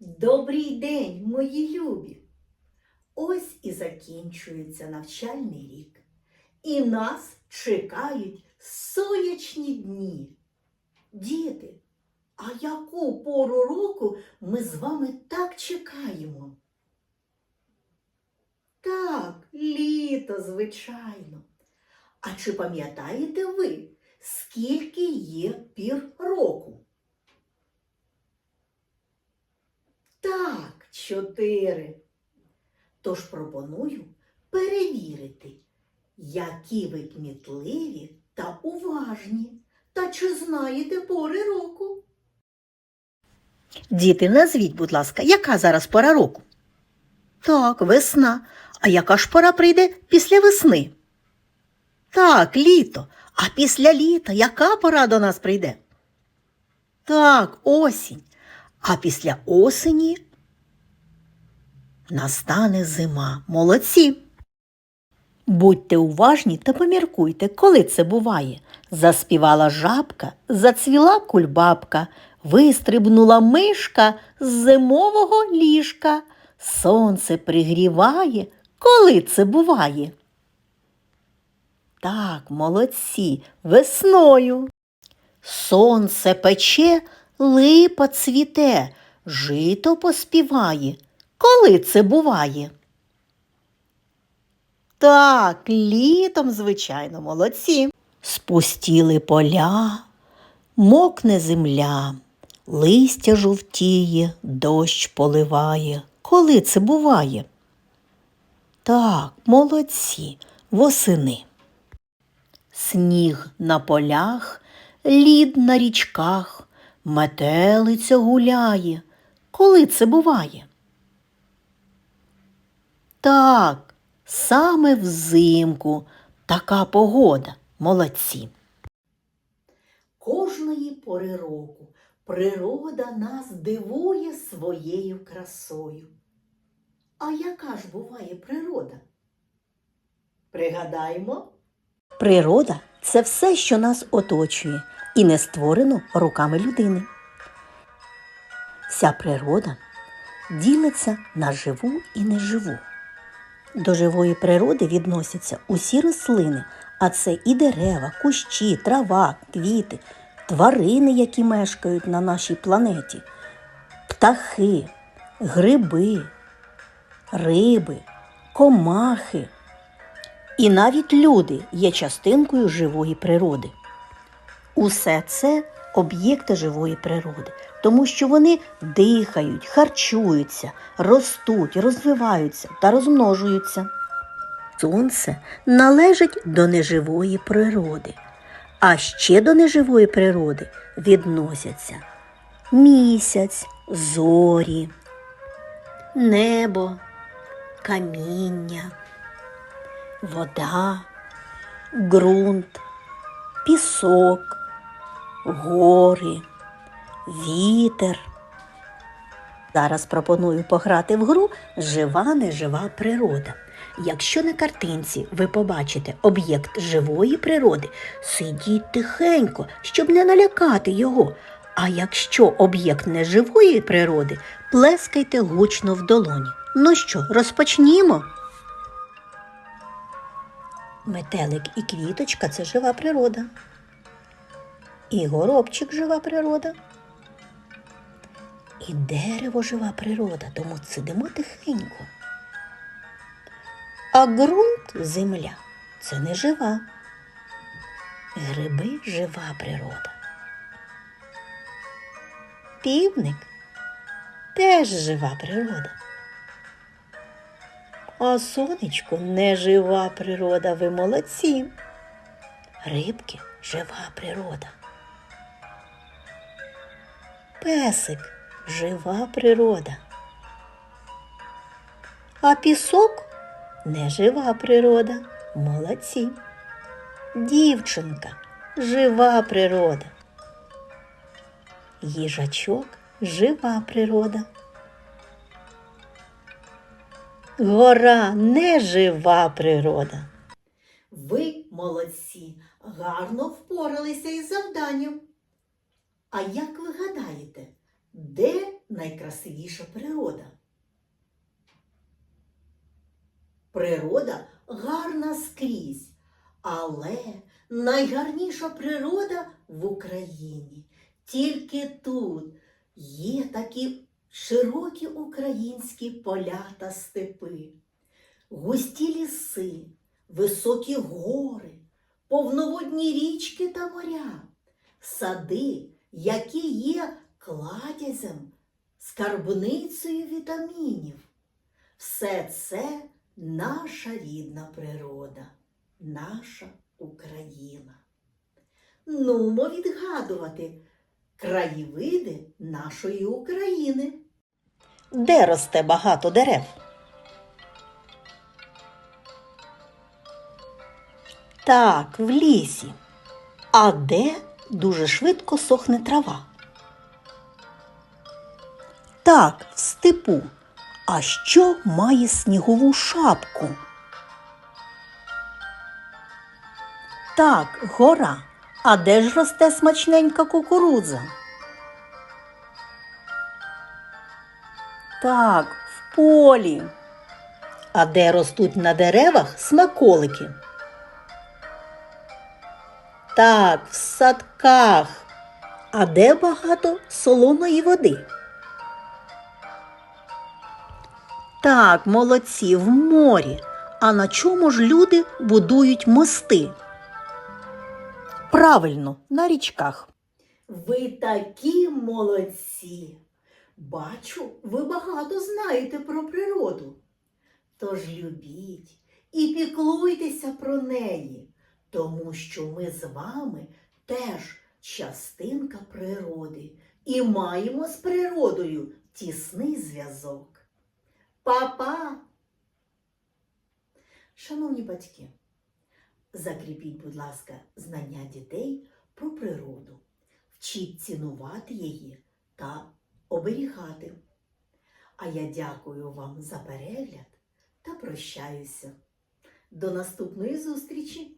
Добрий день, мої любі! Ось і закінчується навчальний рік, і нас чекають сонячні дні. Діти, а яку пору року ми з вами так чекаємо? Так, літо, звичайно. А чи пам'ятаєте ви, скільки є пір року? Так, чотири. Тож пропоную перевірити, які ви кмітливі та уважні, та чи знаєте пори року. Діти, назвіть, будь ласка, яка зараз пора року? Так, весна. А яка ж пора прийде після весни? Так, літо. А після літа яка пора до нас прийде? Так, осінь. А після осені настане зима. Молодці. Будьте уважні та поміркуйте, коли це буває. Заспівала жабка, зацвіла кульбабка, вистрибнула мишка з зимового ліжка. Сонце пригріває, коли це буває. Так, молодці, весною. Сонце пече, липа цвіте, жито поспіває. Коли це буває? Так, літом, звичайно, молодці. Спустіли поля, мокне земля, листя жовтіє, дощ поливає. Коли це буває? Так, молодці, восени. Сніг на полях, лід на річках, метелиця гуляє. Коли це буває? Так, саме взимку така погода. Молодці. Кожної пори року природа нас дивує своєю красою. А яка ж буває природа? Пригадаймо. Природа це все, що нас оточує, і не створено руками людини. Вся природа ділиться на живу і неживу. До живої природи відносяться усі рослини, а це і дерева, кущі, трава, квіти, тварини, які мешкають на нашій планеті, птахи, гриби, риби, комахи. І навіть люди є частинкою живої природи. Усе це об'єкти живої природи, тому що вони дихають, харчуються, ростуть, розвиваються та розмножуються. Сонце належить до неживої природи, а ще до неживої природи відносяться місяць, зорі, небо, каміння вода, ґрунт, пісок, гори, вітер. Зараз пропоную пограти в гру Жива нежива природа. Якщо на картинці ви побачите об'єкт живої природи, сидіть тихенько, щоб не налякати його. А якщо об'єкт неживої природи, плескайте гучно в долоні. Ну що, розпочнімо? Метелик і квіточка це жива природа. І горобчик жива природа. І дерево жива природа, тому сидимо тихенько. А ґрунт земля це не жива. Гриби жива природа. Півник теж жива природа. А сонечко не жива природа, ви молодці. Рибки жива природа. Песик жива природа. А пісок не жива природа. Молодці. Дівчинка жива природа. Їжачок жива природа. Гора не жива природа. Ви молодці, гарно впоралися із завданням. А як ви гадаєте, де найкрасивіша природа? Природа гарна скрізь, але найгарніша природа в Україні. Тільки тут є такі широкі українські поля та степи, густі ліси, високі гори, повноводні річки та моря, сади, які є кладязем, скарбницею вітамінів. Все це наша рідна природа, наша Україна. Нумо відгадувати краєвиди нашої України. Де росте багато дерев? Так, в лісі. А де дуже швидко сохне трава? Так, в степу. А що має снігову шапку? Так, гора. А де ж росте смачненька кукурудза? Так, в полі. А де ростуть на деревах смаколики? Так, в садках. А де багато солоної води? Так, молодці, в морі. А на чому ж люди будують мости? Правильно, на річках. Ви такі молодці. Бачу, ви багато знаєте про природу. Тож любіть і піклуйтеся про неї, тому що ми з вами теж частинка природи і маємо з природою тісний зв'язок. Па-па! Шановні батьки, закріпіть, будь ласка, знання дітей про природу. Вчіть цінувати її та оберігати. А я дякую вам за перегляд та прощаюся. До наступної зустрічі!